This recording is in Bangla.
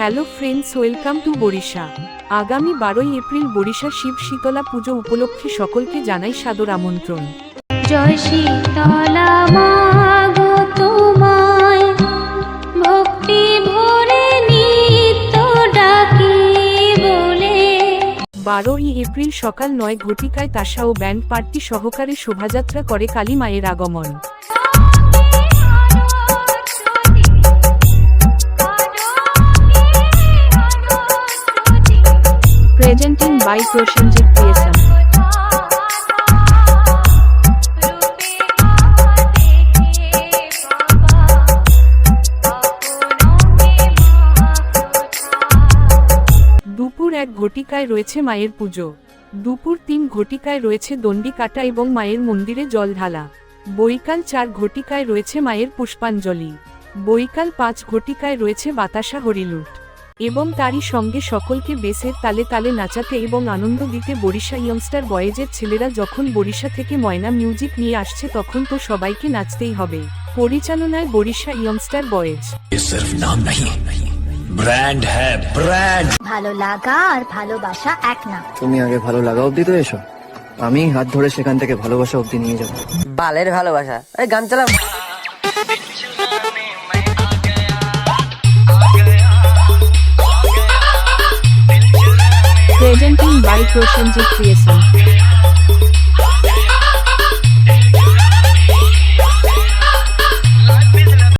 Hello friends welcome to Barisha. আগামী বারোই এপ্রিল বরিশা শিব শীতলা পুজো উপলক্ষে সকলকে জানাই সাদর আমন্ত্রণ। জয় শীতলা মাগো তোমায় ভক্তি ভরে নিত্য ডাকি বলে। বারোই এপ্রিল সকাল নয় ঘটিকায় তাসা ও ব্যান্ড পার্টি সহকারে শোভাযাত্রা করে কালী মায়ের আগমন। প্রেজেন্টিং বাই প্রসেনজিৎ ক্রিয়েশন দুপুর এক ঘটিকায় রয়েছে মায়ের পুজো। দুপুর তিন ঘটিকায় রয়েছে দণ্ডি কাটা এবং মায়ের মন্দিরে জল ঢালা। বৈকাল চার ঘটিকায় রয়েছে মায়ের পুষ্পাঞ্জলি। বৈকাল পাঁচ ঘটিকায় রয়েছে বাতাসা হরিলুট। এবং তারই সঙ্গে সকলকে বেসের তালে তালে নাচাতে এবং আনন্দ দিতে বরিশা ইয়ংস্টার বয়েজের ছেলেরা যখন বরিশা থেকে ময়না মিউজিক নিয়ে আসছে তখন তো সবাইকে নাচতেই হবে। পরিচালনায় বরিশা ইয়ংস্টার বয়েজ। ব্র্যান্ড হ্যাঁ ব্র্যান্ড। ভালো লাগা আর ভালোবাসা এক না। তুমি আগে ভালো লাগা অব্দি তো এসো। আমি হাত ধরে সেখান থেকে ভালোবাসা অব্দি নিয়ে যাব। বালের ভালোবাসা। এই গান চালাম Presenting by Proshenjit Creation.